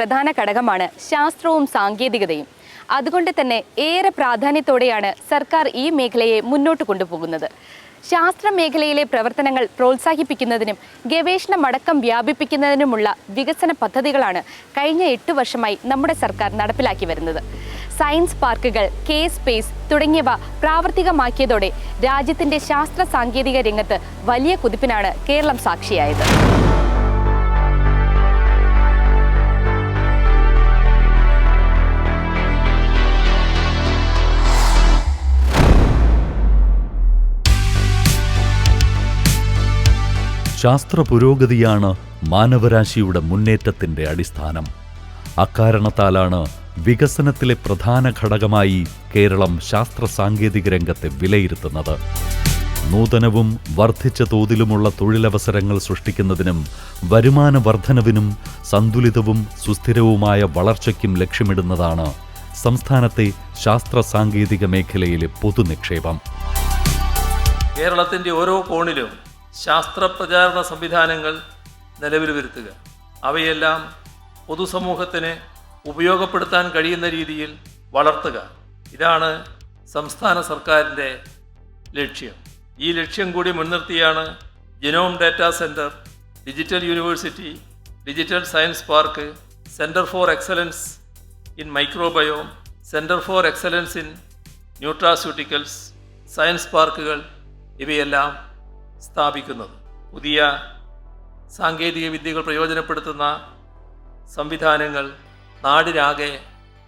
പ്രധാന ഘടകമാണ് ശാസ്ത്രവും സാങ്കേതികതയും. അതുകൊണ്ട് തന്നെ ഏറെ പ്രാധാന്യത്തോടെയാണ് സർക്കാർ ഈ മേഖലയെ മുന്നോട്ട് കൊണ്ടുപോകുന്നത്. ശാസ്ത്ര മേഖലയിലെ പ്രവർത്തനങ്ങൾ പ്രോത്സാഹിപ്പിക്കുന്നതിനും ഗവേഷണമടക്കം വ്യാപിപ്പിക്കുന്നതിനുമുള്ള വികസന പദ്ധതികളാണ് കഴിഞ്ഞ എട്ട് വർഷമായി നമ്മുടെ സർക്കാർ നടപ്പിലാക്കി വരുന്നത്. സയൻസ് പാർക്കുകൾ കെ സ്പേസ് തുടങ്ങിയവ പ്രാവർത്തികമാക്കിയതോടെ രാജ്യത്തിന്റെ ശാസ്ത്ര സാങ്കേതിക രംഗത്ത് വലിയ കുതിപ്പിനാണ് കേരളം സാക്ഷിയായത്. ശാസ്ത്ര പുരോഗതിയാണ് മാനവരാശിയുടെ മുന്നേറ്റത്തിന്റെ അടിസ്ഥാനം. അക്കാരണത്താലാണ് വികസനത്തിലെ പ്രധാന ഘടകമായി കേരളം ശാസ്ത്ര സാങ്കേതിക രംഗത്തെ വിലയിരുത്തുന്നത്. നൂതനവും വർദ്ധിച്ച തോതിലുമുള്ള തൊഴിലവസരങ്ങൾ സൃഷ്ടിക്കുന്നതിനും വരുമാന വർധനവിനും സന്തുലിതവും സുസ്ഥിരവുമായ വളർച്ചയ്ക്കും ലക്ഷ്യമിടുന്നതാണ് സംസ്ഥാനത്തെ ശാസ്ത്ര സാങ്കേതിക മേഖലയിലെ പൊതുനിക്ഷേപം. കേരളത്തിന്റെ ഓരോ കോണിലും ശാസ്ത്ര പ്രചാരണ സംവിധാനങ്ങൾ നിലവിൽ വരുത്തുക. അവയെല്ലാം പൊതുസമൂഹത്തിന് ഉപയോഗപ്പെടുത്താൻ കഴിയുന്ന രീതിയിൽ വളർത്തുക. ഇതാണ് സംസ്ഥാന സർക്കാരിന്റെ ലക്ഷ്യം. ഈ ലക്ഷ്യം കൂടി മുൻനിർത്തിയാണ് genome data centre digital university digital science park centre for excellence in microbiome centre for excellence in nutraceuticals science പാർക്കുകൾ ഇവയെല്ലാം സ്ഥാപിക്കുന്നത്. പുതിയ സാങ്കേതിക വിദ്യകൾ പ്രയോജനപ്പെടുത്തുന്ന സംവിധാനങ്ങൾ നാടിനാകെ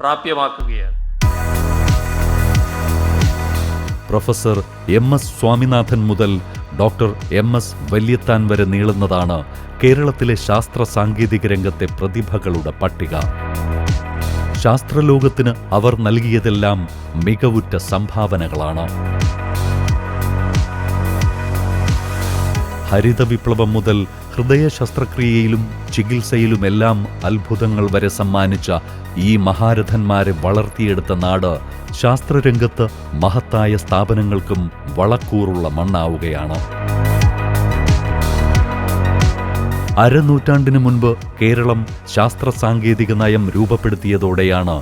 പ്രാപ്യമാക്കുകയാണ്. പ്രൊഫസർ എം എസ് സ്വാമിനാഥൻ മുതൽ ഡോക്ടർ എം എസ് വല്യത്താൻ വരെ നീളുന്നതാണ് കേരളത്തിലെ ശാസ്ത്ര സാങ്കേതിക രംഗത്തെ പ്രതിഭകളുടെ പട്ടിക. ശാസ്ത്രലോകത്തിന് അവർ നൽകിയതെല്ലാം മികവുറ്റ സംഭാവനകളാണ്. ഹരിത വിപ്ലവം മുതൽ ഹൃദയ ശസ്ത്രക്രിയയിലും ചികിത്സയിലുമെല്ലാം അത്ഭുതങ്ങൾ വരെ സമ്മാനിച്ച ഈ മഹാരഥന്മാരെ വളർത്തിയെടുത്ത നാട് ശാസ്ത്രരംഗത്ത് മഹത്തായ സ്ഥാപനങ്ങൾക്കും വളക്കൂറുള്ള മണ്ണാവുകയാണ്. അരനൂറ്റാണ്ടിനു മുൻപ് കേരളം ശാസ്ത്ര സാങ്കേതിക നയം രൂപപ്പെടുത്തിയതോടെയാണ്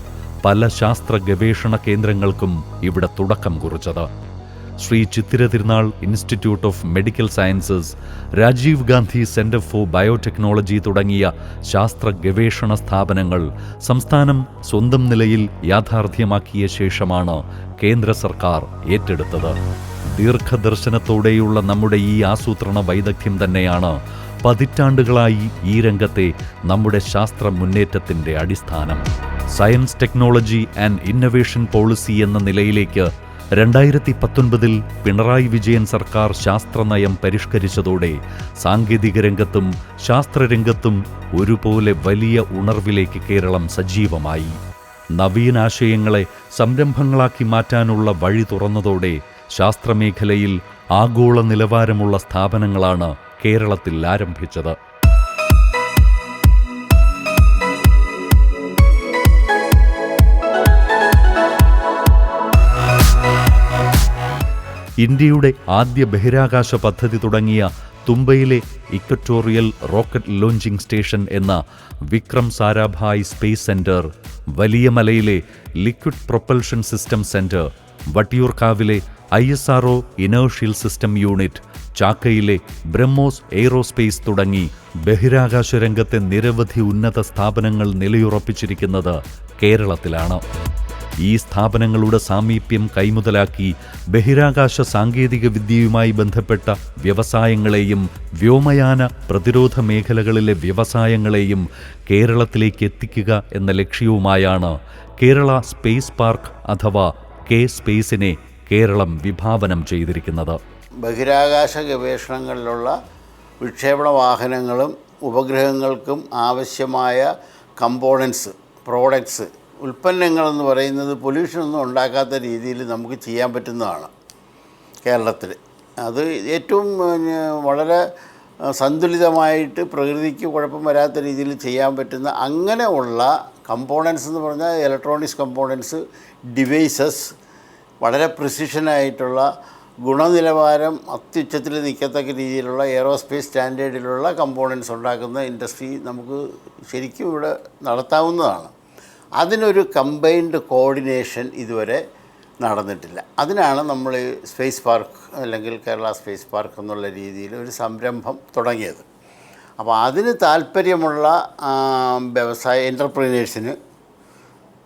പല ശാസ്ത്ര ഗവേഷണ കേന്ദ്രങ്ങൾക്കും ഇവിടെ തുടക്കം കുറിച്ചത്. Sree Chithira Thirunal institute of medical sciences Rajiv Gandhi centre for biotechnology തുടങ്ങിയ ശാസ്ത്ര ഗവേഷണ സ്ഥാപനങ്ങൾ സംസ്ഥാനം സ്വന്തം നിലയിൽ യാഥാർത്ഥ്യമാക്കിയ ശേഷമാണ് കേന്ദ്ര സർക്കാർ ഏറ്റെടുത്തത്. ദീർഘദർശനത്തോടെയുള്ള നമ്മുടെ ഈ ആസൂത്രണ വൈദഗ്ധ്യം തന്നെയാണ് പതിറ്റാണ്ടുകളായി ഈ രംഗത്തെ നമ്മുടെ ശാസ്ത്ര മുന്നേറ്റത്തിന്റെ അടിസ്ഥാനം. Science technology and innovation policy എന്ന നിലയിലേക്ക് രണ്ടായിരത്തി പത്തൊൻപതിൽ പിണറായി വിജയൻ സർക്കാർ ശാസ്ത്രനയം പരിഷ്കരിച്ചതോടെ സാങ്കേതിക രംഗത്തും ശാസ്ത്രരംഗത്തും ഒരുപോലെ വലിയ ഉണർവിലേക്ക് കേരളം സജീവമായി. നവീനാശയങ്ങളെ സംരംഭങ്ങളാക്കി മാറ്റാനുള്ള വഴി തുറന്നതോടെ ശാസ്ത്രമേഖലയിൽ ആഗോള നിലവാരമുള്ള സ്ഥാപനങ്ങളാണ് കേരളത്തിൽ ആരംഭിച്ചത്. ഇന്ത്യയുടെ ആദ്യ ബഹിരാകാശ പദ്ധതി തുടങ്ങിയ തുമ്പയിലെ ഇക്വറ്റോറിയൽ റോക്കറ്റ് ലോഞ്ചിംഗ് സ്റ്റേഷൻ എന്ന വിക്രം സാരാഭായ് സ്പേസ് സെന്റർ വലിയ മലയിലെ liquid propulsion system centre വട്ടിയൂർക്കാവിലെ I S R O inertial system unit ചാക്കയിലെ BrahMos aerospace തുടങ്ങി ബഹിരാകാശ രംഗത്തെ നിരവധി ഉന്നത സ്ഥാപനങ്ങൾ നിലയുറപ്പിച്ചിരിക്കുന്നത് കേരളത്തിലാണ്. ഈ സ്ഥാപനങ്ങളുടെ സാമീപ്യം കൈമുതലാക്കി ബഹിരാകാശ സാങ്കേതിക വിദ്യയുമായി ബന്ധപ്പെട്ട വ്യവസായങ്ങളെയും വ്യോമയാന പ്രതിരോധ മേഖലകളിലെ വ്യവസായങ്ങളെയും കേരളത്തിലേക്ക് എത്തിക്കുക എന്ന ലക്ഷ്യവുമായാണ് കേരള സ്പേസ് പാർക്ക് അഥവാ കെ സ്പേസിനെ കേരളം വിഭാവനം ചെയ്തിരിക്കുന്നത്. ബഹിരാകാശ ഗവേഷണങ്ങളിലുള്ള വിക്ഷേപണ വാഹനങ്ങളും ഉപഗ്രഹങ്ങൾക്കും ആവശ്യമായ കമ്പോണൻസ് പ്രോഡക്ട്സ് ഉൽപ്പന്നങ്ങളെന്ന് പറയുന്നത് പൊല്യൂഷനൊന്നും ഉണ്ടാക്കാത്ത രീതിയിൽ നമുക്ക് ചെയ്യാൻ പറ്റുന്നതാണ് കേരളത്തിൽ. അത് ഏറ്റവും വളരെ സന്തുലിതമായിട്ട് പ്രകൃതിക്ക് കുഴപ്പം വരാത്ത രീതിയിൽ ചെയ്യാൻ പറ്റുന്ന അങ്ങനെ ഉള്ള കമ്പോണൻസ് എന്ന് പറഞ്ഞാൽ ഇലക്ട്രോണിക്സ് കമ്പോണൻസ് ഡിവൈസസ് വളരെ പ്രിസിഷനായിട്ടുള്ള ഗുണനിലവാരം അത്യുച്ചത്തിൽ നിൽക്കത്തക്ക രീതിയിലുള്ള എയറോസ്പേസ് സ്റ്റാൻഡേർഡിലുള്ള കമ്പോണൻസ് ഉണ്ടാക്കുന്ന ഇൻഡസ്ട്രി നമുക്ക് ശരിക്കും ഇവിടെ നടത്താവുന്നതാണ്. അതിനൊരു കമ്പൈൻഡ് കോർഡിനേഷൻ ഇതുവരെ നടന്നിട്ടില്ല. അതിനാണ് നമ്മൾ സ്പേസ് പാർക്ക് അല്ലെങ്കിൽ കേരള സ്പേസ് പാർക്ക് എന്നുള്ള രീതിയിൽ ഒരു സംരംഭം തുടങ്ങിയത്. അപ്പോൾ അതിന് താല്പര്യമുള്ള വ്യവസായ എന്റർപ്രീനേഴ്സിന്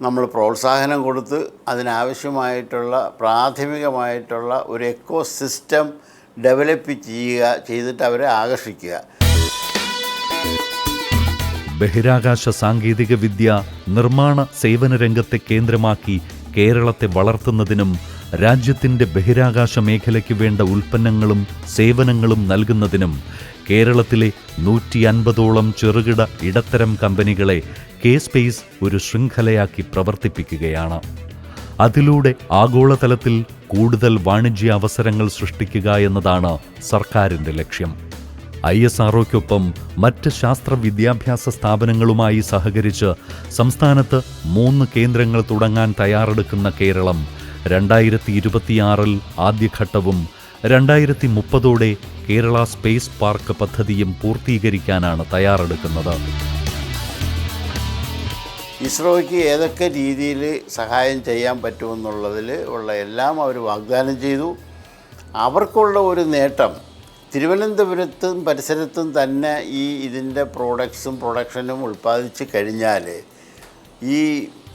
നമ്മൾ പ്രോത്സാഹനം കൊടുത്ത് അതിനാവശ്യമായിട്ടുള്ള പ്രാഥമികമായിട്ടുള്ള ഒരു എക്കോ സിസ്റ്റം ഡെവലപ്പ് ചെയ്യുക ചെയ്തിട്ട് അവരെ ആകർഷിക്കുക. ബഹിരാകാശ സാങ്കേതിക വിദ്യ നിർമ്മാണ സേവന രംഗത്തെ കേന്ദ്രമാക്കി കേരളത്തെ വളർത്തുന്നതിനും രാജ്യത്തിന്റെ ബഹിരാകാശ മേഖലയ്ക്ക് വേണ്ട ഉൽപ്പന്നങ്ങളും സേവനങ്ങളും നൽകുന്നതിനും കേരളത്തിലെ നൂറ്റി അൻപതോളം ചെറുകിട ഇടത്തരം കമ്പനികളെ കെ സ്പേസ് ഒരു ശൃംഖലയാക്കി പ്രവർത്തിപ്പിക്കുകയാണ്. അതിലൂടെ ആഗോളതലത്തിൽ കൂടുതൽ വാണിജ്യ അവസരങ്ങൾ സൃഷ്ടിക്കുക എന്നതാണ് സർക്കാരിന്റെ ലക്ഷ്യം. ഐ എസ് ആർഒയ്ക്കൊപ്പം മറ്റ് ശാസ്ത്ര വിദ്യാഭ്യാസ സ്ഥാപനങ്ങളുമായി സഹകരിച്ച് സംസ്ഥാനത്ത് മൂന്ന് കേന്ദ്രങ്ങൾ തുടങ്ങാൻ തയ്യാറെടുക്കുന്ന കേരളം രണ്ടായിരത്തി ഇരുപത്തിയാറിൽ ആദ്യഘട്ടവും രണ്ടായിരത്തി മുപ്പതോടെ കേരള സ്പേസ് പാർക്ക് പദ്ധതിയും പൂർത്തീകരിക്കാനാണ് തയ്യാറെടുക്കുന്നത്. ഇസ്രോയ്ക്ക് ഏതൊക്കെ രീതിയിൽ സഹായം ചെയ്യാൻ പറ്റുമെന്നുള്ളതിൽ ഉള്ള എല്ലാം അവർ വാഗ്ദാനം ചെയ്തു. അവർക്കുള്ള ഒരു നേട്ടം തിരുവനന്തപുരത്തും പരിസരത്തും തന്നെ ഈ ഇതിന്റെ പ്രോഡക്ട്സും പ്രൊഡക്ഷനും ഉൽപ്പാദിച്ച് കഴിഞ്ഞാൽ ഈ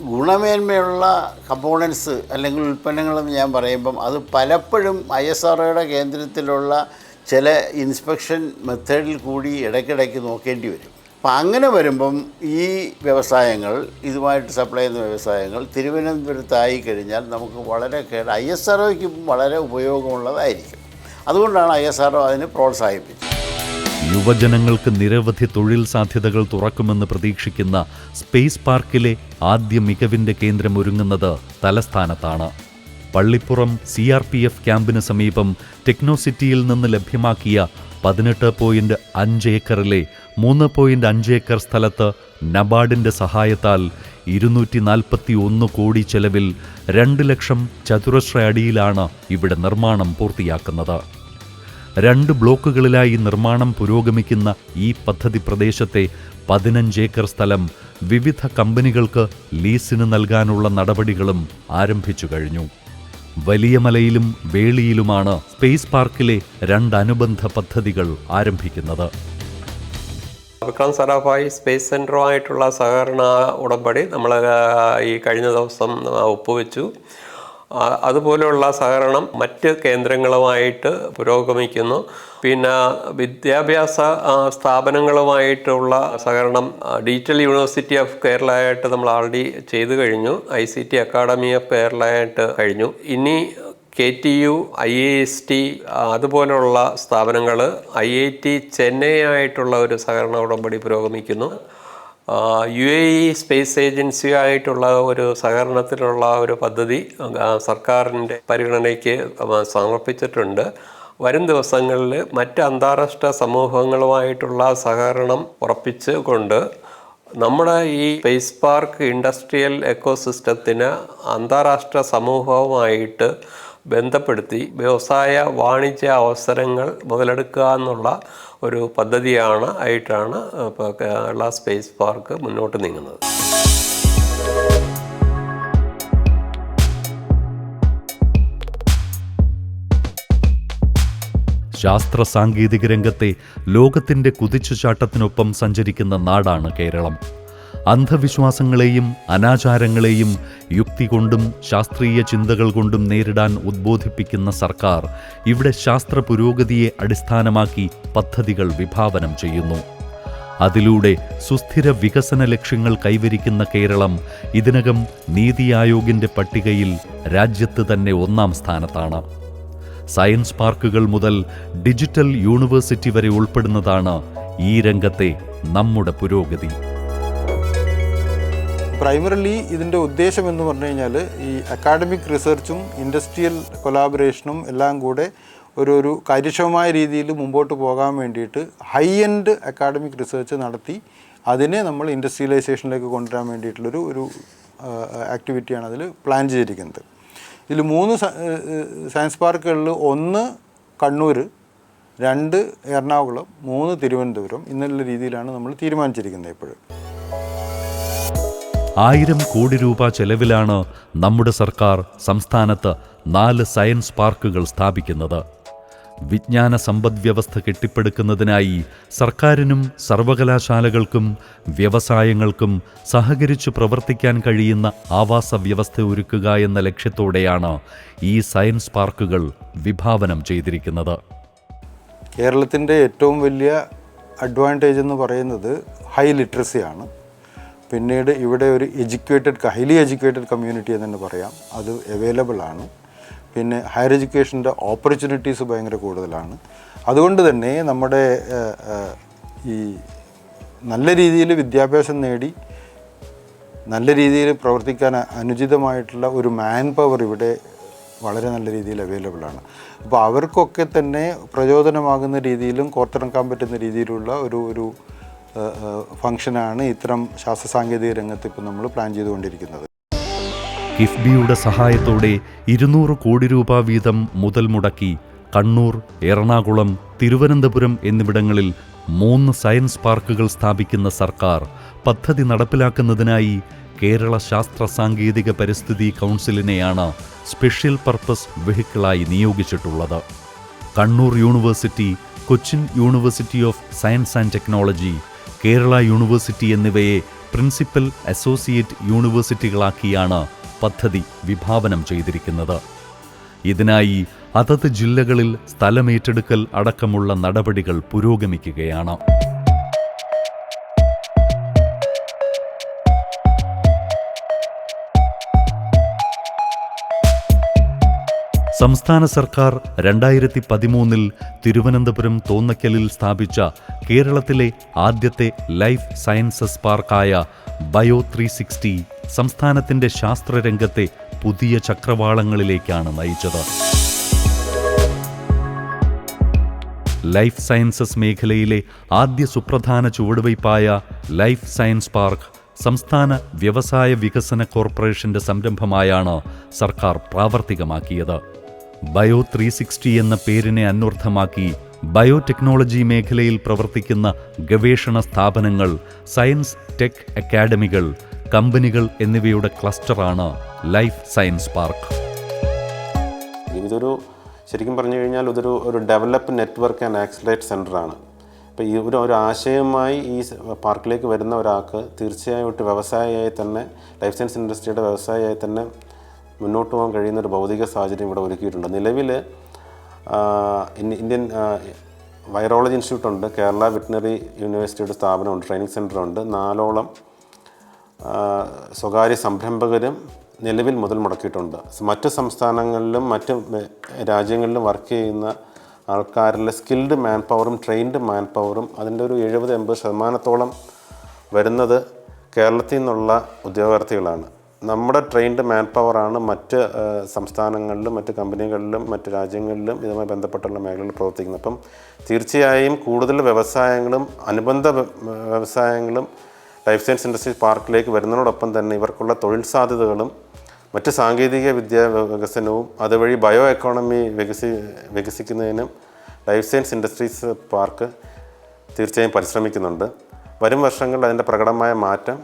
ഗുണമേന്മയുള്ള കമ്പോണൻസ് അല്ലെങ്കിൽ ഉൽപ്പന്നങ്ങളെന്ന് ഞാൻ പറയുമ്പം അത് പലപ്പോഴും ഐ എസ് ആർഒയുടെ കേന്ദ്രത്തിലുള്ള ചില ഇൻസ്പെക്ഷൻ മെത്തേഡിൽ കൂടി ഇടയ്ക്കിടയ്ക്ക് നോക്കേണ്ടി വരും. അപ്പം അങ്ങനെ വരുമ്പം ഈ വ്യവസായങ്ങൾ ഇതുമായിട്ട് സപ്ലൈ ചെയ്യുന്ന വ്യവസായങ്ങൾ തിരുവനന്തപുരത്തായി കഴിഞ്ഞാൽ നമുക്ക് വളരെ കേട് ഐ എസ് ആർഒയ്ക്കും വളരെ ഉപയോഗമുള്ളതായിരിക്കും. അതുകൊണ്ടാണ് ഐ എസ് ആർഒ അതിന് പ്രോത്സാഹിപ്പിച്ചത്. യുവജനങ്ങൾക്ക് നിരവധി തൊഴിൽ സാധ്യതകൾ തുറക്കുമെന്ന് പ്രതീക്ഷിക്കുന്ന സ്പേസ് പാർക്കിലെ ആദ്യ മികവിന്റെ കേന്ദ്രം ഒരുങ്ങുന്നത് തലസ്ഥാനത്താണ്. Pallippuram C R P F ക്യാമ്പിന് സമീപം ടെക്നോസിറ്റിയിൽ നിന്ന് ലഭ്യമാക്കിയ പതിനെട്ട് പോയിന്റ് അഞ്ച് ഏക്കറിലെ മൂന്ന് പോയിന്റ് അഞ്ച് ഏക്കർ സ്ഥലത്ത് നബാർഡിന്റെ സഹായത്താൽ ഇരുന്നൂറ്റി നാൽപ്പത്തി ഒന്ന് കോടി ചെലവിൽ രണ്ട് ലക്ഷം ചതുരശ്ര അടിയിലാണ് ഇവിടെ നിർമ്മാണം പൂർത്തിയാക്കുന്നത്. രണ്ട് ബ്ലോക്കുകളിലായി നിർമ്മാണം പുരോഗമിക്കുന്ന ഈ പദ്ധതി പ്രദേശത്തെ പതിനഞ്ച് ഏക്കർ സ്ഥലം വിവിധ കമ്പനികൾക്ക് ലീസിന് നൽകാനുള്ള നടപടികളും ആരംഭിച്ചു കഴിഞ്ഞു. വലിയ മലയിലും വേളിയിലുമാണ് സ്പേസ് പാർക്കിലെ രണ്ട് അനുബന്ധ പദ്ധതികൾ ആരംഭിക്കുന്നത്. വിക്രം സറാഭായ് സ്പേസ് സെന്ററുമായിട്ടുള്ള സഹകരണ ഉടമ്പടി നമ്മൾ ഈ കഴിഞ്ഞ ദിവസം ഒപ്പുവെച്ചു. അതുപോലെയുള്ള സഹകരണം മറ്റ് കേന്ദ്രങ്ങളുമായിട്ട് പുരോഗമിക്കുന്നു. പിന്നെ വിദ്യാഭ്യാസ സ്ഥാപനങ്ങളുമായിട്ടുള്ള സഹകരണം ഡിജിറ്റൽ യൂണിവേഴ്സിറ്റി ഓഫ് കേരളയായിട്ട് നമ്മൾ ആൾറെഡി ചെയ്തു കഴിഞ്ഞു. I C T academy of കേരളയായിട്ട് കഴിഞ്ഞു. ഇനി K T U I A S T അതുപോലെയുള്ള സ്ഥാപനങ്ങൾ ഐ ഐ ടി ചെന്നൈ ആയിട്ടുള്ള ഒരു സഹകരണ ഉടമ്പടി പുരോഗമിക്കുന്നു. യു എ ഇ സ്പേസ് ഏജൻസിയായിട്ടുള്ള ഒരു സഹകരണത്തിലുള്ള ഒരു പദ്ധതി സർക്കാരിന്റെ പരിഗണനയ്ക്ക് സമർപ്പിച്ചിട്ടുണ്ട്. വരും ദിവസങ്ങളിൽ മറ്റ് അന്താരാഷ്ട്ര സമൂഹങ്ങളുമായിട്ടുള്ള സഹകരണം ഉറപ്പിച്ച് കൊണ്ട് നമ്മുടെ ഈ സ്പേസ് പാർക്ക് ഇൻഡസ്ട്രിയൽ എക്കോസിസ്റ്റത്തിന് അന്താരാഷ്ട്ര സമൂഹവുമായിട്ട് ബന്ധപ്പെടുത്തി വ്യവസായ വാണിജ്യ അവസരങ്ങൾ മുതലെടുക്കുക എന്നുള്ള ഒരു പദ്ധതിയാണ് ആയിട്ടാണ് ഇപ്പോൾ കേരള സ്പേസ് പാർക്ക് മുന്നോട്ട് നീങ്ങുന്നത്. ശാസ്ത്ര സാങ്കേതിക രംഗത്തെ ലോകത്തിന്റെ കുതിച്ചുചാട്ടത്തിനൊപ്പം സഞ്ചരിക്കുന്ന നാടാണ് കേരളം. അന്ധവിശ്വാസങ്ങളെയും അനാചാരങ്ങളെയും യുക്തി കൊണ്ടും ശാസ്ത്രീയ ചിന്തകൾ കൊണ്ടും നേരിടാൻ ഉദ്ബോധിപ്പിക്കുന്ന സർക്കാർ ഇവിടെ ശാസ്ത്ര പുരോഗതിയെ അടിസ്ഥാനമാക്കി പദ്ധതികൾ വിഭാവനം ചെയ്യുന്നു. അതിലൂടെ സുസ്ഥിര വികസന ലക്ഷ്യങ്ങൾ കൈവരിക്കുന്ന കേരളം ഇതിനകം നീതി ആയോഗിന്റെ പട്ടികയിൽ രാജ്യത്ത് തന്നെ ഒന്നാം സ്ഥാനത്താണ്. സയൻസ് പാർക്കുകൾ മുതൽ ഡിജിറ്റൽ യൂണിവേഴ്സിറ്റി വരെ ഉൾപ്പെടുന്നതാണ് ഈ രംഗത്തെ നമ്മുടെ പുരോഗതി. പ്രൈമറിലി ഇതിന്റെ ഉദ്ദേശം എന്ന് പറഞ്ഞു കഴിഞ്ഞാൽ ഈ അക്കാഡമിക് റിസർച്ചും ഇൻഡസ്ട്രിയൽ കൊലാബറേഷനും എല്ലാം കൂടെ ഒരു ഒരു കാര്യക്ഷമമായ രീതിയിൽ മുമ്പോട്ട് പോകാൻ വേണ്ടിയിട്ട് ഹൈ എൻഡ് അക്കാഡമിക് റിസർച്ച് നടത്തി അതിനെ നമ്മൾ ഇൻഡസ്ട്രിയലൈസേഷനിലേക്ക് കൊണ്ടുവരാൻ വേണ്ടിയിട്ടുള്ളൊരു ഒരു ആക്ടിവിറ്റിയാണ് അതിൽ പ്ലാൻ ചെയ്തിരിക്കുന്നത്. ഇതിൽ മൂന്ന് സയൻസ് പാർക്കുകളിൽ ഒന്ന് കണ്ണൂർ രണ്ട് എറണാകുളം മൂന്ന് തിരുവനന്തപുരം എന്നുള്ള രീതിയിലാണ് നമ്മൾ തീരുമാനിച്ചിരിക്കുന്നത് ഇപ്പോഴും. ആയിരം കോടി രൂപ ചെലവിലാണ് നമ്മുടെ സർക്കാർ സംസ്ഥാനത്ത് നാല് സയൻസ് പാർക്കുകൾ സ്ഥാപിക്കുന്നത്. വിജ്ഞാന സമ്പദ്വ്യവസ്ഥ കെട്ടിപ്പടുക്കുന്നതിനായി സർക്കാരിനും സർവകലാശാലകൾക്കും വ്യവസായങ്ങൾക്കും സഹകരിച്ചു പ്രവർത്തിക്കാൻ കഴിയുന്ന ആവാസ വ്യവസ്ഥ ഒരുക്കുക എന്ന ലക്ഷ്യത്തോടെയാണ് ഈ സയൻസ് പാർക്കുകൾ വിഭാവനം ചെയ്തിരിക്കുന്നത്. കേരളത്തിന്റെ ഏറ്റവും വലിയ അഡ്വാന്റേജ് എന്ന് പറയുന്നത് ഹൈ ലിറ്ററസിയാണ്. പിന്നീട് ഇവിടെ ഒരു എഡ്യൂക്കേറ്റഡ് ഹൈലി എഡ്യൂക്കേറ്റഡ് കമ്മ്യൂണിറ്റി എന്ന് തന്നെ പറയാം. അത് അവൈലബിൾ ആണ്. പിന്നെ ഹയർ എഡ്യൂക്കേഷന്റെ ഓപ്പർച്യൂണിറ്റീസ് ഭയങ്കര കൂടുതലാണ്. അതുകൊണ്ട് തന്നെ നമ്മുടെ ഈ നല്ല രീതിയിൽ വിദ്യാഭ്യാസം നേടി നല്ല രീതിയിൽ പ്രവർത്തിക്കാൻ അനുചിതമായിട്ടുള്ള ഒരു മാൻ പവർ ഇവിടെ വളരെ നല്ല രീതിയിൽ അവൈലബിൾ ആണ്. അപ്പോൾ അവർക്കൊക്കെ തന്നെ പ്രചോദനമാകുന്ന രീതിയിലും കോർത്തിറക്കാൻ പറ്റുന്ന രീതിയിലുള്ള ഒരു ഒരു ഫംഗ്ഷനാണ് ഇത്തരം ശാസ്ത്ര സാങ്കേതിക രംഗത്ത് ഇപ്പോൾ നമ്മൾ പ്ലാൻ ചെയ്തുകൊണ്ടിരിക്കുന്നത്. കിഫ്ബിയുടെ സഹായത്തോടെ ഇരുന്നൂറ് കോടി രൂപ വീതം മുതൽ മുടക്കി കണ്ണൂർ എറണാകുളം തിരുവനന്തപുരം എന്നിവിടങ്ങളിൽ മൂന്ന് സയൻസ് പാർക്കുകൾ സ്ഥാപിക്കുന്ന സർക്കാർ പദ്ധതി നടപ്പിലാക്കുന്നതിനായി കേരള ശാസ്ത്ര സാങ്കേതിക പരിസ്ഥിതി കൗൺസിലിനെയാണ് സ്പെഷ്യൽ പർപ്പസ് വെഹിക്കിളായി നിയോഗിച്ചിട്ടുള്ളത്. Kannur university Cochin university of science and technology Kerala university എന്നിവയെ പ്രിൻസിപ്പൽ അസോസിയേറ്റ് യൂണിവേഴ്സിറ്റികളാക്കിയാണ് പദ്ധതി വിഭാവനം ചെയ്തിരിക്കുന്നത്. ഇതിനായി അതത് ജില്ലകളിൽ സ്ഥലമേറ്റെടുക്കൽ അടക്കമുള്ള നടപടികൾ പുരോഗമിക്കുകയാണ്. സംസ്ഥാന സർക്കാർ രണ്ടായിരത്തി പതിമൂന്നിൽ തിരുവനന്തപുരം തോന്നക്കലിൽ സ്ഥാപിച്ച കേരളത്തിലെ ആദ്യത്തെ ലൈഫ് സയൻസസ് പാർക്കായ ബയോ ത്രീ സിക്സ്റ്റി സംസ്ഥാനത്തിന്റെ ശാസ്ത്രരംഗത്തെ പുതിയ ചക്രവാളങ്ങളിലേക്കാണ് നയിച്ചത്. ലൈഫ് സയൻസസ് മേഖലയിലെ ആദ്യ സുപ്രധാന ചുവടുവയ്പായ ലൈഫ് സയൻസ് പാർക്ക് സംസ്ഥാന വ്യവസായ വികസന കോർപ്പറേഷന്റെ സംരംഭമായാണ് സർക്കാർ പ്രാവർത്തികമാക്കിയത്. ബയോ ത്രീ സിക്സ്റ്റി എന്ന പേരിനെ അന്വർത്ഥമാക്കി ബയോടെക്നോളജി മേഖലയിൽ പ്രവർത്തിക്കുന്ന ഗവേഷണ സ്ഥാപനങ്ങൾ സയൻസ് ടെക് അക്കാഡമികൾ കമ്പനികൾ എന്നിവയുടെ ക്ലസ്റ്ററാണ് ലൈഫ് സയൻസ് പാർക്ക്. ഇതൊരു ശരിക്കും പറഞ്ഞു കഴിഞ്ഞാൽ ഇതൊരു ഒരു ഡെവലപ്പ് നെറ്റ്വർക്ക് ആൻഡ് ആക്സിലേറ്റ് സെന്ററാണ് ഇപ്പോൾ ഈ ഒരു ഒരു ആശയമായി ഈ പാർക്കിലേക്ക് വരുന്ന ഒരാൾക്ക് തീർച്ചയായിട്ടും ഒരു വ്യവസായിയായി തന്നെ ലൈഫ് സയൻസ് ഇൻഡസ്ട്രിയുടെ വ്യവസായിയായി തന്നെ മുന്നോട്ട് പോകാൻ കഴിയുന്ന ഒരു ഭൗതിക സാഹചര്യം ഇവിടെ ഒരുക്കിയിട്ടുണ്ട്. നിലവിൽ ഇന്ത്യൻ വൈറോളജി ഇൻസ്റ്റിറ്റ്യൂട്ട് ഉണ്ട് കേരള വെറ്റിനറി യൂണിവേഴ്സിറ്റിയുടെ സ്ഥാപനമുണ്ട് ട്രെയിനിങ് സെന്ററുണ്ട് നാലോളം സ്വകാര്യ സംരംഭകരും നിലവിൽ മുതൽ മുടക്കിയിട്ടുണ്ട്. മറ്റ് സംസ്ഥാനങ്ങളിലും മറ്റ് രാജ്യങ്ങളിലും വർക്ക് ചെയ്യുന്ന ആൾക്കാരിലെ സ്കിൽഡ് മാൻ പവറും ട്രെയിൻഡ് മാൻ പവറും അതിന്റെ ഒരു എഴുപത് എൺപത് ശതമാനത്തോളം വരുന്നത് കേരളത്തിൽ നിന്നുള്ള ഉദ്യോഗാർത്ഥികളാണ്. നമ്മുടെ ട്രെയിൻഡ് മാൻ പവറാണ് മറ്റ് സംസ്ഥാനങ്ങളിലും മറ്റ് കമ്പനികളിലും മറ്റ് രാജ്യങ്ങളിലും ഇതുമായി ബന്ധപ്പെട്ടുള്ള മേഖലകളിൽ പ്രവർത്തിക്കുന്നത്. അപ്പം തീർച്ചയായും കൂടുതൽ വ്യവസായങ്ങളും അനുബന്ധ വ്യവസായങ്ങളും ലൈഫ് സയൻസ് ഇൻഡസ്ട്രീസ് പാർക്കിലേക്ക് വരുന്നതിനോടൊപ്പം തന്നെ ഇവർക്കുള്ള തൊഴിൽ സാധ്യതകളും മറ്റ് സാങ്കേതിക വിദ്യാ വികസനവും അതുവഴി ബയോ എക്കോണമി വികസി വികസിക്കുന്നതിനും ലൈഫ് സയൻസ് ഇൻഡസ്ട്രീസ് പാർക്ക് തീർച്ചയായും പരിശ്രമിക്കുന്നുണ്ട്. വരും വർഷങ്ങളിൽ അതിന്റെ പ്രകടമായ മാറ്റം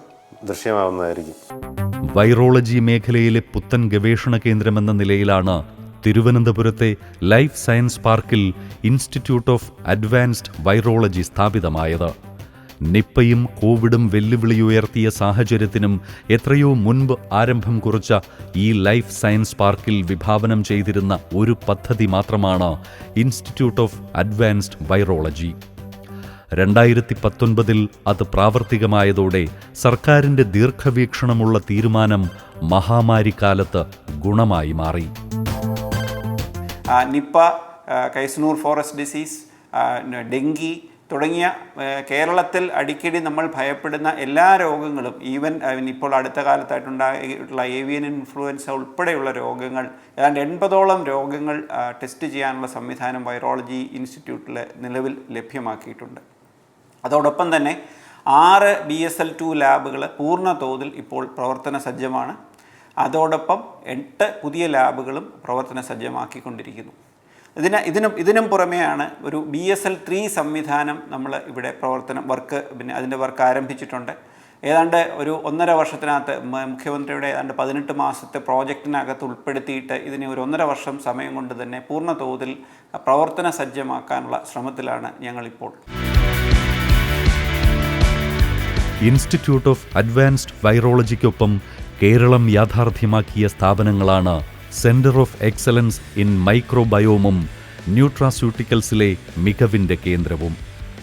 ദൃശ്യമാവുന്നതായിരിക്കും. വൈറോളജി മേഖലയിലെ പുത്തൻ ഗവേഷണ കേന്ദ്രമെന്ന നിലയിലാണ് തിരുവനന്തപുരത്തെ ലൈഫ് സയൻസ് പാർക്കിൽ ഇൻസ്റ്റിറ്റ്യൂട്ട് ഓഫ് അഡ്വാൻസ്ഡ് വൈറോളജി സ്ഥാപിതമായത്. നിപ്പയും കോവിഡും വെല്ലുവിളിയുയർത്തിയ സാഹചര്യത്തിനും എത്രയോ മുൻപ് ആരംഭം കുറിച്ച ഈ ലൈഫ് സയൻസ് പാർക്കിൽ വിഭാവനം ചെയ്തിരുന്ന ഒരു പദ്ധതി മാത്രമാണ് ഇൻസ്റ്റിറ്റ്യൂട്ട് ഓഫ് അഡ്വാൻസ്ഡ് വൈറോളജി. രണ്ടായിരത്തി പത്തൊൻപതിൽ അത് പ്രാവർത്തികമായതോടെ സർക്കാരിന്റെ ദീർഘവീക്ഷണമുള്ള തീരുമാനം മഹാമാരി മഹാമാരിക്കാലത്ത് ഗുണമായി മാറി. Nipah Kyasanur forest disease dengue തുടങ്ങിയ കേരളത്തിൽ അടിക്കടി നമ്മൾ ഭയപ്പെടുന്ന എല്ലാ രോഗങ്ങളും ഈവൻ ഇപ്പോൾ അടുത്ത കാലത്തായിട്ടുണ്ടായിട്ടുള്ള ഏവിയൻ ഇൻഫ്ലുവൻസ ഉൾപ്പെടെയുള്ള രോഗങ്ങൾ ഏതാണ്ട് എൺപതോളം രോഗങ്ങൾ ടെസ്റ്റ് ചെയ്യാനുള്ള സംവിധാനം വൈറോളജി ഇൻസ്റ്റിറ്റ്യൂട്ടിൽ നിലവിൽ ലഭ്യമാക്കിയിട്ടുണ്ട്. അതോടൊപ്പം തന്നെ ആറ് ബി എസ് എൽ ടു ലാബുകൾ പൂർണ തോതിൽ ഇപ്പോൾ പ്രവർത്തന സജ്ജമാണ്. അതോടൊപ്പം എട്ട് പുതിയ ലാബുകളും പ്രവർത്തന സജ്ജമാക്കിക്കൊണ്ടിരിക്കുന്നു. ഇതിന് ഇതിനും ഇതിനും പുറമെയാണ് ഒരു ബി എസ് എൽ ത്രീ സംവിധാനം നമ്മൾ ഇവിടെ പ്രവർത്തനം വർക്ക് പിന്നെ അതിന്റെ വർക്ക് ആരംഭിച്ചിട്ടുണ്ട്. ഏതാണ്ട് ഒരു ഒന്നര വർഷത്തിനകത്ത് മുഖ്യമന്ത്രിയുടെ ഏതാണ്ട് പതിനെട്ട് മാസത്തെ പ്രോജക്റ്റിനകത്ത് ഉൾപ്പെടുത്തിയിട്ട് ഇതിനെ ഒരു ഒന്നര വർഷം സമയം കൊണ്ട് തന്നെ പൂർണ തോതിൽ പ്രവർത്തന സജ്ജമാക്കാനുള്ള ശ്രമത്തിലാണ് ഞങ്ങളിപ്പോൾ ഇൻസ്റ്റിറ്റ്യൂട്ട് ഓഫ് അഡ്വാൻസ്ഡ് വൈറോളജിക്കൊപ്പം കേരളം യാഥാർത്ഥ്യമാക്കിയ സ്ഥാപനങ്ങളാണ് സെന്റർ ഓഫ് എക്സലൻസ് ഇൻ മൈക്രോബയോമും ന്യൂട്രാസ്യൂട്ടിക്കൽസിലെ മികവിന്റെ കേന്ദ്രവും.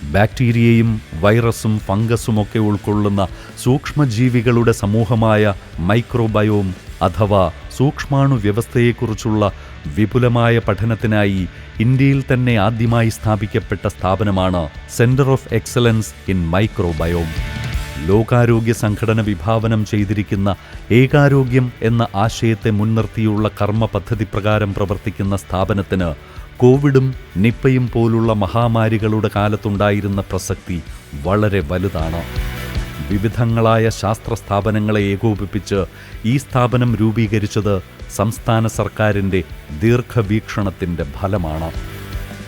ബാക്ടീരിയയും വൈറസും ഫംഗസും ഒക്കെ ഉൾക്കൊള്ളുന്ന സൂക്ഷ്മജീവികളുടെ സമൂഹമായ മൈക്രോബയോം അഥവാ സൂക്ഷ്മാണു വ്യവസ്ഥയെക്കുറിച്ചുള്ള വിപുലമായ പഠനത്തിനായി ഇന്ത്യയിൽ തന്നെ ആദ്യമായി സ്ഥാപിക്കപ്പെട്ട സ്ഥാപനമാണ് centre of excellence in microbiome. ലോകാരോഗ്യ സംഘടന വിഭാവനം ചെയ്തിരിക്കുന്ന ഏകാരോഗ്യം എന്ന ആശയത്തെ മുൻനിർത്തിയുള്ള കർമ്മ പദ്ധതി പ്രകാരം പ്രവർത്തിക്കുന്ന സ്ഥാപനത്തിന് കോവിഡും നിപ്പയും പോലുള്ള മഹാമാരികളുടെ കാലത്തുണ്ടായിരുന്ന പ്രസക്തി വളരെ വലുതാണ്. വിവിധങ്ങളായ ശാസ്ത്ര സ്ഥാപനങ്ങളെ ഏകോപിപ്പിച്ച് ഈ സ്ഥാപനം രൂപീകരിച്ചത് സംസ്ഥാന സർക്കാരിന്റെ ദീർഘവീക്ഷണത്തിന്റെ ഫലമാണ്.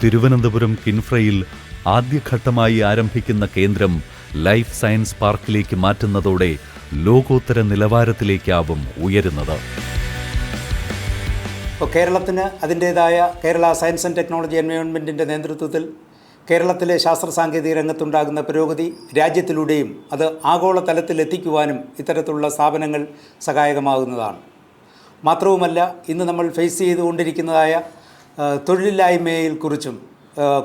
തിരുവനന്തപുരം കിൻഫ്രയിൽ ആദ്യഘട്ടമായി ആരംഭിക്കുന്ന കേന്ദ്രം ലൈഫ് സയൻസ് പാർക്കിലേക്ക് മാറ്റുന്നതോടെ ലോകോത്തര നിലവാരത്തിലേക്കാവും ഉയരുന്നത്. ഇപ്പോൾ കേരളത്തിന് അതിന്റേതായ കേരള സയൻസ് ആൻഡ് ടെക്നോളജി എൻവയോൺമെന്റിന്റെ നേതൃത്വത്തിൽ കേരളത്തിലെ ശാസ്ത്ര സാങ്കേതിക രംഗത്തുണ്ടാകുന്ന പുരോഗതി രാജ്യത്തിലൂടെയും അത് ആഗോള എത്തിക്കുവാനും ഇത്തരത്തിലുള്ള സ്ഥാപനങ്ങൾ സഹായകമാകുന്നതാണ്. മാത്രവുമല്ല ഇന്ന് നമ്മൾ ഫേസ് ചെയ്തുകൊണ്ടിരിക്കുന്നതായ തൊഴിലില്ലായ്മയെക്കുറിച്ചും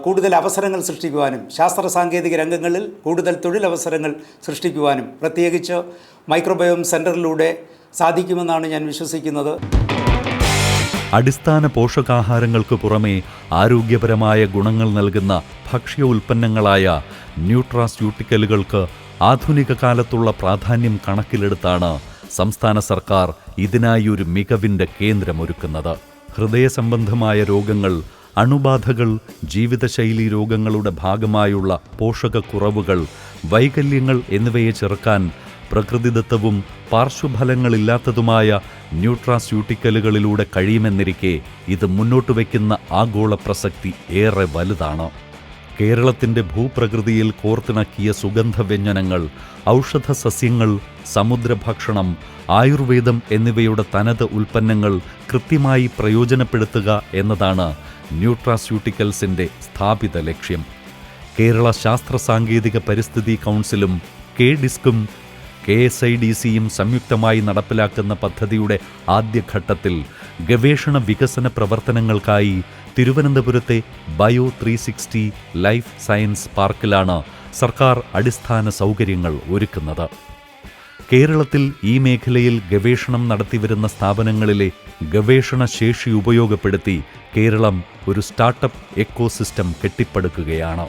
കൂടുതൽ അവസരങ്ങൾ സൃഷ്ടിക്കുവാനും ശാസ്ത്ര സാങ്കേതിക രംഗങ്ങളിൽ കൂടുതൽ തൊഴിലവസരങ്ങൾ സൃഷ്ടിക്കുവാനും പ്രത്യേകിച്ച് മൈക്രോബയോം സെന്ററിലൂടെ സാധിക്കുമെന്നാണ് ഞാൻ വിശ്വസിക്കുന്നത്. അടിസ്ഥാന പോഷകാഹാരങ്ങൾക്ക് പുറമേ ആരോഗ്യപരമായ ഗുണങ്ങൾ നൽകുന്ന ഭക്ഷ്യ ഉൽപ്പന്നങ്ങളായ ന്യൂട്രാസ്യൂട്ടിക്കലുകൾക്ക് ആധുനിക കാലത്തുള്ള പ്രാധാന്യം കണക്കിലെടുത്താണ് സംസ്ഥാന സർക്കാർ ഇതിനായി ഒരു മികവിന്റെ കേന്ദ്രമൊരുക്കുന്നത്. ഹൃദയ സംബന്ധമായ രോഗങ്ങൾ അണുബാധകൾ ജീവിതശൈലി രോഗങ്ങളുടെ ഭാഗമായുള്ള പോഷകക്കുറവുകൾ വൈകല്യങ്ങൾ എന്നിവയെ ചെറുക്കാൻ പ്രകൃതിദത്തവും പാർശ്വഫലങ്ങളില്ലാത്തതുമായ ന്യൂട്രാസ്യൂട്ടിക്കലുകളിലൂടെ കഴിയുമെന്നിരിക്കെ ഇത് മുന്നോട്ട് വയ്ക്കുന്ന ആഗോള പ്രസക്തി ഏറെ വലുതാണ്. കേരളത്തിന്റെ ഭൂപ്രകൃതിയിൽ കോർത്തിണക്കിയ സുഗന്ധവ്യഞ്ജനങ്ങൾ ഔഷധ സസ്യങ്ങൾ സമുദ്രഭക്ഷണം ആയുർവേദം എന്നിവയുടെ തനത് ഉൽപ്പന്നങ്ങൾ കൃത്യമായി പ്രയോജനപ്പെടുത്തുക എന്നതാണ് ന്യൂട്രാസ്യൂട്ടിക്കൽസിന്റെ സ്ഥാപിത ലക്ഷ്യം. കേരള ശാസ്ത്ര സാങ്കേതിക പരിസ്ഥിതി കൗൺസിലും കെ ഡിസ്കും കെ എസ് ഐ ഡി സിയും സംയുക്തമായി നടപ്പിലാക്കുന്ന പദ്ധതിയുടെ ആദ്യഘട്ടത്തിൽ ഗവേഷണ വികസന പ്രവർത്തനങ്ങൾക്കായി തിരുവനന്തപുരത്തെ bio three sixty life science പാർക്കിലാണ് സർക്കാർ അടിസ്ഥാന സൗകര്യങ്ങൾ ഒരുക്കുന്നത്. കേരളത്തിൽ ഈ മേഖലയിൽ ഗവേഷണം നടത്തിവരുന്ന സ്ഥാപനങ്ങളിലെ ഗവേഷണ ശേഷി ഉപയോഗപ്പെടുത്തി കേരളം ഒരു സ്റ്റാർട്ടപ്പ് എക്കോസിസ്റ്റം കെട്ടിപ്പടുക്കുകയാണ്.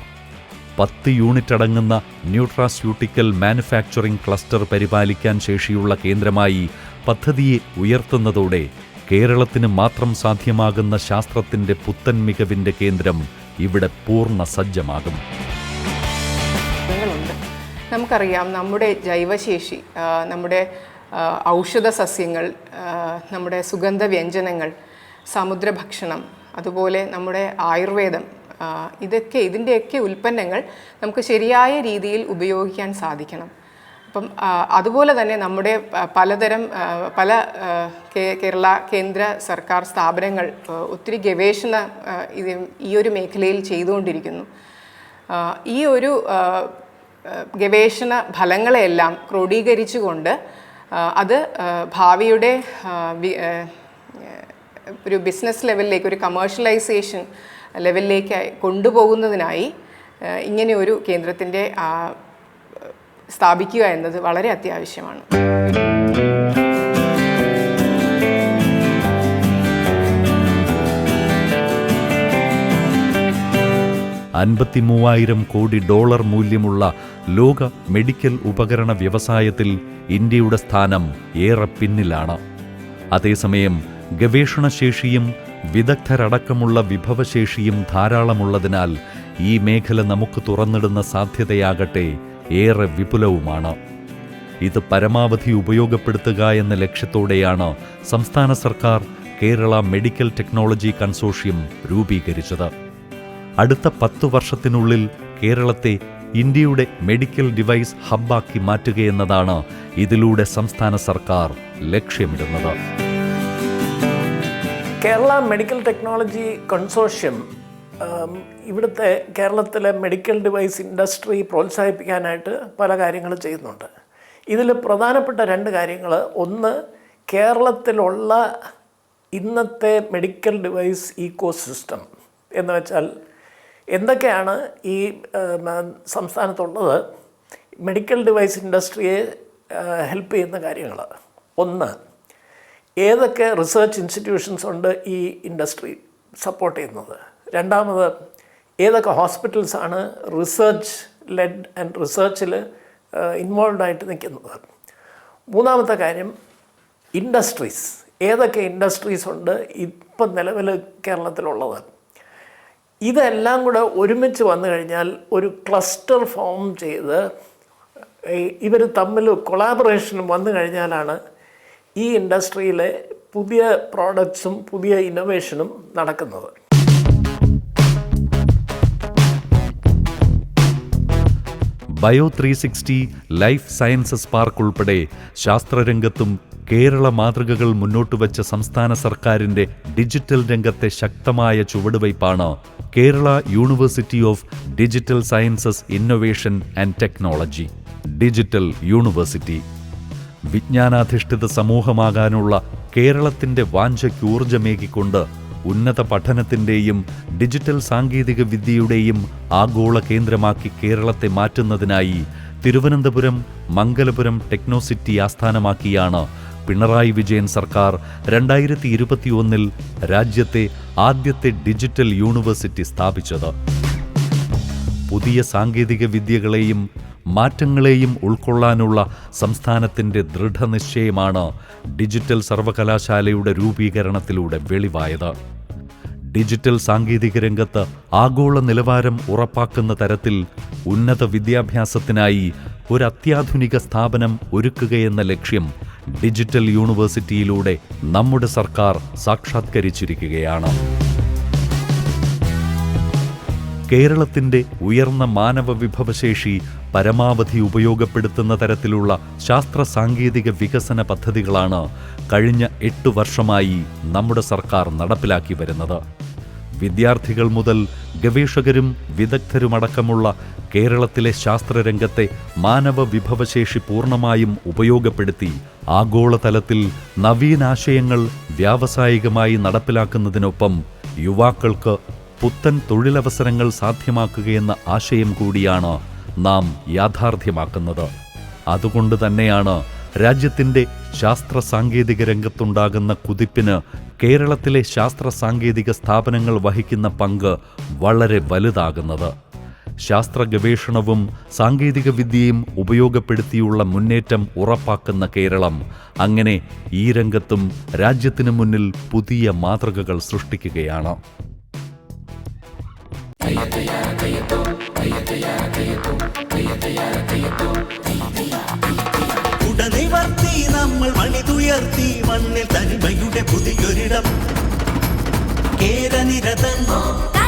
പത്ത് യൂണിറ്റ് അടങ്ങുന്ന ന്യൂട്രാസ്യൂട്ടിക്കൽ മാനുഫാക്ചറിംഗ് ക്ലസ്റ്റർ പരിപാലിക്കാൻ ശേഷിയുള്ള കേന്ദ്രമായി പദ്ധതിയെ ഉയർത്തുന്നതോടെ കേരളത്തിന് മാത്രം സാധ്യമാകുന്ന ശാസ്ത്രത്തിന്റെ പുത്തൻ മികവിന്റെ കേന്ദ്രം ഇവിടെ പൂർണ സജ്ജമാകും. നമുക്കറിയാം നമ്മുടെ ജൈവശേഷി നമ്മുടെ ഔഷധ സസ്യങ്ങൾ നമ്മുടെ സുഗന്ധ വ്യഞ്ജനങ്ങൾ സമുദ്രഭക്ഷണം അതുപോലെ നമ്മുടെ ആയുർവേദം ഇതൊക്കെ ഇതിന്റെയൊക്കെ ഉൽപ്പന്നങ്ങൾ നമുക്ക് ശരിയായ രീതിയിൽ ഉപയോഗിക്കാൻ സാധിക്കണം. അപ്പം അതുപോലെ തന്നെ നമ്മുടെ പലതരം പല കേരള കേന്ദ്ര സർക്കാർ സ്ഥാപനങ്ങൾ ഒത്തിരി ഗവേഷണ ഇത് ഈ ഒരു മേഖലയിൽ ചെയ്തുകൊണ്ടിരിക്കുന്നു. ഈ ഒരു ഗവേഷണ ഫലങ്ങളെല്ലാം ക്രോഡീകരിച്ചുകൊണ്ട് അത് ഭാവിയുടെ ഒരു ബിസിനസ് ലെവലിലേക്ക് ഒരു കമേഴ്ഷ്യലൈസേഷൻ ലെവലിലേക്ക് കൊണ്ടുപോകുന്നതിനായി ഇങ്ങനെ ഒരു കേന്ദ്രത്തിന്റെ സ്ഥാപിക്കുക എന്നത് വളരെ അത്യാവശ്യമാണ്. അൻപത്തിമൂവായിരം കോടി ഡോളർ മൂല്യമുള്ള ലോക മെഡിക്കൽ ഉപകരണ വ്യവസായത്തിൽ ഇന്ത്യയുടെ സ്ഥാനം ഏറെ പിന്നിലാണ്. അതേസമയം ഗവേഷണശേഷിയും വിദഗ്ധരടക്കമുള്ള വിഭവശേഷിയും ധാരാളമുള്ളതിനാൽ ഈ മേഖല നമുക്ക് തുറന്നിടുന്ന സാധ്യതയാകട്ടെ ഏറെ വിപുലവുമാണ്. ഇത് പരമാവധി ഉപയോഗപ്പെടുത്തുക എന്ന ലക്ഷ്യത്തോടെയാണ് സംസ്ഥാന സർക്കാർ കേരള മെഡിക്കൽ ടെക്നോളജി കൺസോഷ്യം രൂപീകരിച്ചത്. അടുത്ത പത്തു വർഷത്തിനുള്ളിൽ കേരളത്തെ ഇന്ത്യയുടെ മെഡിക്കൽ ഡിവൈസ് ഹബ്ബാക്കി മാറ്റുകയെന്നതാണ് ഇതിലൂടെ സംസ്ഥാന സർക്കാർ ലക്ഷ്യമിടുന്നത്. കേരള മെഡിക്കൽ ടെക്നോളജി കൺസോർഷ്യം ഇവിടുത്തെ കേരളത്തിലെ മെഡിക്കൽ ഡിവൈസ് ഇൻഡസ്ട്രി പ്രോത്സാഹിപ്പിക്കാനായിട്ട് പല കാര്യങ്ങൾ ചെയ്യുന്നുണ്ട്. ഇതിൽ പ്രധാനപ്പെട്ട രണ്ട് കാര്യങ്ങൾ. ഒന്ന് കേരളത്തിലുള്ള ഇന്നത്തെ മെഡിക്കൽ ഡിവൈസ് ഈക്കോ സിസ്റ്റം എന്ന് വെച്ചാൽ എന്തൊക്കെയാണ് ഈ സംസ്ഥാനത്തുള്ളത്? മെഡിക്കൽ ഡിവൈസ് ഇൻഡസ്ട്രിയെ ഹെൽപ്പ് ചെയ്യുന്ന കാര്യങ്ങൾ. ഒന്ന് ഏതൊക്കെ റിസർച്ച് ഇൻസ്റ്റിറ്റ്യൂഷൻസ് ഉണ്ട് ഈ ഇൻഡസ്ട്രി സപ്പോർട്ട് ചെയ്യുന്നത്? രണ്ടാമത് ഏതൊക്കെ ഹോസ്പിറ്റൽസ് ആണ് റിസർച്ച് ലെഡ് ആൻഡ് റിസർച്ചിൽ ഇൻവോൾവ് ആയിട്ട് നിൽക്കുന്നത്? മൂന്നാമത്തെ കാര്യം ഇൻഡസ്ട്രീസ്. ഏതൊക്കെ ഇൻഡസ്ട്രീസ് ഉണ്ട് ഇപ്പം നിലവിൽ കേരളത്തിലുള്ളത്? ഇതെല്ലാം കൂടെ ഒരുമിച്ച് വന്നു കഴിഞ്ഞാൽ ഒരു ക്ലസ്റ്റർ ഫോം ചെയ്ത് ഇവർ തമ്മിൽ കൊളാബറേഷൻ വന്നു കഴിഞ്ഞാലാണ് ഈ ഇൻഡസ്ട്രിയിലെ പുതിയ പ്രോഡക്ട്സും പുതിയ ഇന്നോവേഷനും നടക്കുന്നത്. Bio three sixty life sciences park ഉൾപ്പെടെ ശാസ്ത്രരംഗത്തും കേരള മാതൃകകൾ മുന്നോട്ട് വച്ച സംസ്ഥാന സർക്കാരിന്റെ ഡിജിറ്റൽ രംഗത്തെ ശക്തമായ ചുവടുവയ്പ്പാണ് Kerala university of digital sciences innovation and technology digital university വിജ്ഞാനാധിഷ്ഠിത സമൂഹമാകാനുള്ള കേരളത്തിന്റെ വാഞ്ചയ്ക്ക് ഊർജമേകിക്കൊണ്ട് ഉന്നത പഠനത്തിന്റെയും ഡിജിറ്റൽ സാങ്കേതിക വിദ്യയുടെയും ആഗോള കേന്ദ്രമാക്കി കേരളത്തെ മാറ്റുന്നതിനായി തിരുവനന്തപുരം മംഗലപുരം ടെക്നോസിറ്റി ആസ്ഥാനമാക്കിയാണ് പിണറായി വിജയൻ സർക്കാർ രണ്ടായിരത്തി ഇരുപത്തിയൊന്നിൽ രാജ്യത്തെ ആദ്യത്തെ ഡിജിറ്റൽ യൂണിവേഴ്സിറ്റി സ്ഥാപിച്ചത്. പുതിയ സാങ്കേതിക വിദ്യകളെയും മാറ്റങ്ങളെയും ഉൾക്കൊള്ളാനുള്ള സംസ്ഥാനത്തിന്റെ ദൃഢനിശ്ചയമാണ് ഡിജിറ്റൽ സർവകലാശാലയുടെ രൂപീകരണത്തിലൂടെ വെളിവായത്. ഡിജിറ്റൽ സാങ്കേതിക രംഗത്ത് ആഗോള നിലവാരം ഉറപ്പാക്കുന്ന തരത്തിൽ ഉന്നത വിദ്യാഭ്യാസത്തിനായി ഒരു അത്യാധുനിക സ്ഥാപനം ഒരുക്കുകയെന്ന ലക്ഷ്യം ഡിജിറ്റൽ യൂണിവേഴ്സിറ്റിയിലൂടെ നമ്മുടെ സർക്കാർ സാക്ഷാത്കരിച്ചിരിക്കുകയാണ്. കേരളത്തിന്റെ ഉയർന്ന മാനവ വിഭവശേഷി പരമാവധി ഉപയോഗപ്പെടുത്തുന്ന തരത്തിലുള്ള ശാസ്ത്ര സാങ്കേതിക വികസന പദ്ധതികളാണ് കഴിഞ്ഞ എട്ടു വർഷമായി നമ്മുടെ സർക്കാർ നടപ്പിലാക്കി വരുന്നത്. വിദ്യാർത്ഥികൾ മുതൽ ഗവേഷകരും വിദഗ്ധരുമടക്കമുള്ള കേരളത്തിലെ ശാസ്ത്രരംഗത്തെ മാനവ വിഭവശേഷി പൂർണമായും ഉപയോഗപ്പെടുത്തി ആഗോളതലത്തിൽ നവീനാശയങ്ങൾ വ്യാവസായികമായി നടപ്പിലാക്കുന്നതിനൊപ്പം യുവാക്കൾക്ക് പുത്തൻ തൊഴിലവസരങ്ങൾ സാധ്യമാക്കുകയെന്ന ആശയം കൂടിയാണ് നാം യാഥാർത്ഥ്യമാക്കുന്നത്. അതുകൊണ്ട് തന്നെയാണ് രാജ്യത്തിന്റെ ശാസ്ത്ര സാങ്കേതിക രംഗത്തുണ്ടാകുന്ന കുതിപ്പിന് കേരളത്തിലെ ശാസ്ത്ര സാങ്കേതിക സ്ഥാപനങ്ങൾ വഹിക്കുന്ന പങ്ക് വളരെ വലുതാകുന്നത്. ശാസ്ത്ര ഗവേഷണവും സാങ്കേതിക വിദ്യയും ഉപയോഗപ്പെടുത്തിയുള്ള മുന്നേറ്റം ഉറപ്പാക്കുന്ന കേരളം. അങ്ങനെ ഈ രംഗത്തും രാജ്യത്തിനു മുന്നിൽ പുതിയ മാതൃകകൾ സൃഷ്ടിക്കുകയാണ്. ഉടനിവർത്തി നമ്മൾ മണ്ണിൽ തനിമയുടെ പുതിയൊരിടം. ക്ഷേമമരുളു